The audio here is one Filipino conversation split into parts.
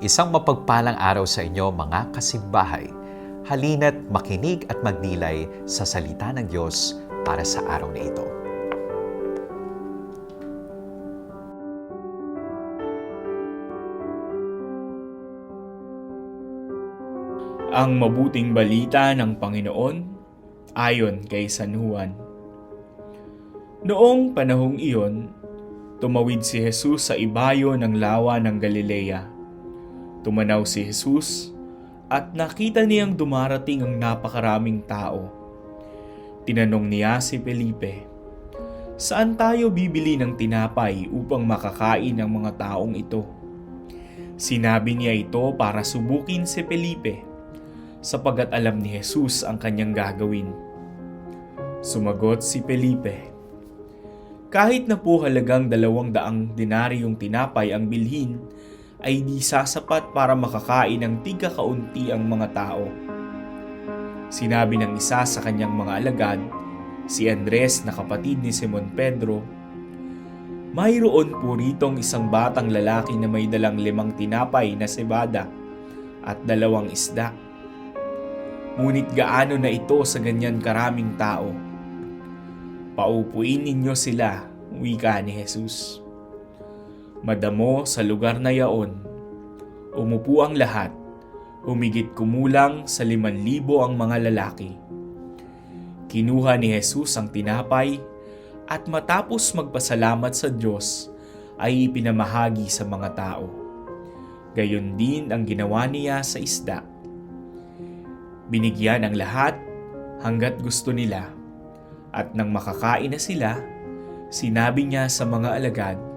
Isang mapagpalang araw sa inyo mga kasimbahay. Halina't makinig at magnilay sa salita ng Diyos para sa araw na ito. Ang mabuting balita ng Panginoon ayon kay San Juan. Noong panahong iyon, tumawid si Jesus sa ibayo ng lawa ng Galilea. Tumanaw si Jesus at nakita niyang dumarating ang napakaraming tao. Tinanong niya si Felipe, Saan tayo bibili ng tinapay upang makakain ang mga taong ito? Sinabi niya ito para subukin si Felipe sapagat alam ni Jesus ang kanyang gagawin. Sumagot si Felipe, Kahit na po halagang dalawang daang dinaryong tinapay ang bilhin, ay di sasapat para makakain ng tiga kaunti ang mga tao. Sinabi ng isa sa kanyang mga alagad, si Andres na kapatid ni Simon Pedro, Mayroon po ritong isang batang lalaki na may dalang limang tinapay na sebada at dalawang isda. Ngunit gaano na ito sa ganyan karaming tao? Paupuin ninyo sila, wika ni Jesus. Madamo sa lugar na yaon, umupo ang lahat, humigit kumulang sa liman libo ang mga lalaki. Kinuha ni Jesus ang tinapay at matapos magpasalamat sa Diyos ay ipinamahagi sa mga tao. Gayon din ang ginawa niya sa isda. Binigyan ang lahat hanggat gusto nila. At nang makakain na sila, sinabi niya sa mga alagad,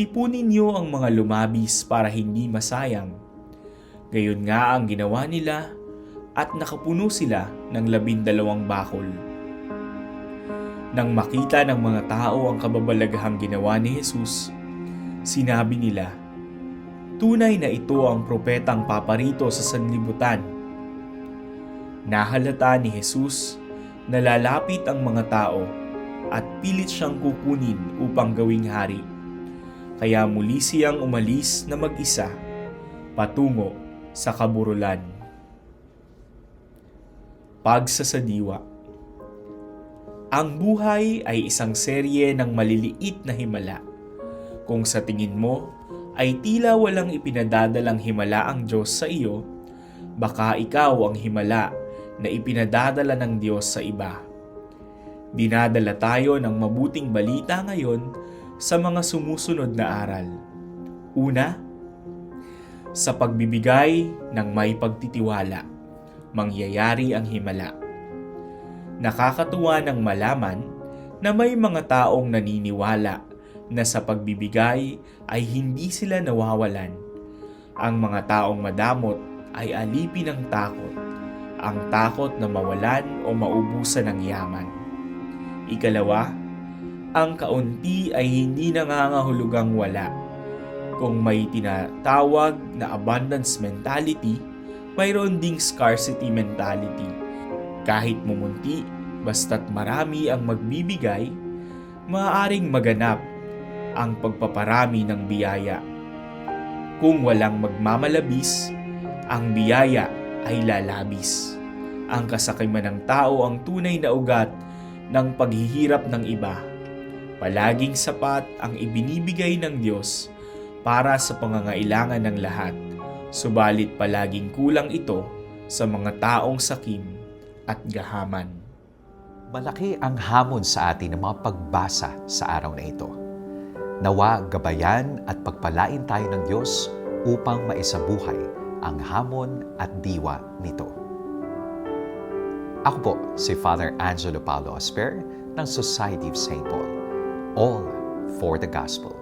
Tipunin niyo ang mga lumabis para hindi masayang. Gayon nga ang ginawa nila at nakapuno sila ng labindalawang bakol. Nang makita ng mga tao ang kababalagahang ginawa ni Jesus, sinabi nila, Tunay na ito ang propetang paparito sa sanlibutan. Nahalata ni Jesus na lalapit ang mga tao at pilit siyang kukunin upang gawing hari. Kaya muli siyang umalis na mag-isa patungo sa kaburulan. Pagsasadiwa Ang buhay ay isang serye ng maliliit na himala. Kung sa tingin mo ay tila walang ipinadadalang himala ang Diyos sa iyo, baka ikaw ang himala na ipinadadala ng Diyos sa iba. Dinadala tayo ng mabuting balita ngayon sa mga sumusunod na aral. Una, sa pagbibigay ng may pagtitiwala, mangyayari ang himala. Nakakatuwa ng malaman na may mga taong naniniwala na sa pagbibigay ay hindi sila nawawalan. Ang mga taong madamot ay alipin ng takot, ang takot na mawalan o maubusan ng yaman. Ikalawa, ang kaunti ay hindi nangangahulugang wala. Kung may tinatawag na abundance mentality, mayroon ding scarcity mentality. Kahit mumunti, basta't marami ang magbibigay, maaaring maganap ang pagpaparami ng biyaya. Kung walang magmamalabis, ang biyaya ay lalabis. Ang kasakiman ng tao ang tunay na ugat ng paghihirap ng iba. Palaging sapat ang ibinibigay ng Diyos para sa pangangailangan ng lahat, subalit palaging kulang ito sa mga taong sakim at gahaman. Malaki ang hamon sa atin ng mga pagbasa sa araw na ito. Nawa gabayan at pagpalain tayo ng Diyos upang maisabuhay ang hamon at diwa nito. Ako po si Father Angelo Paulo Asper ng Society of St. Paul. All for the Gospel.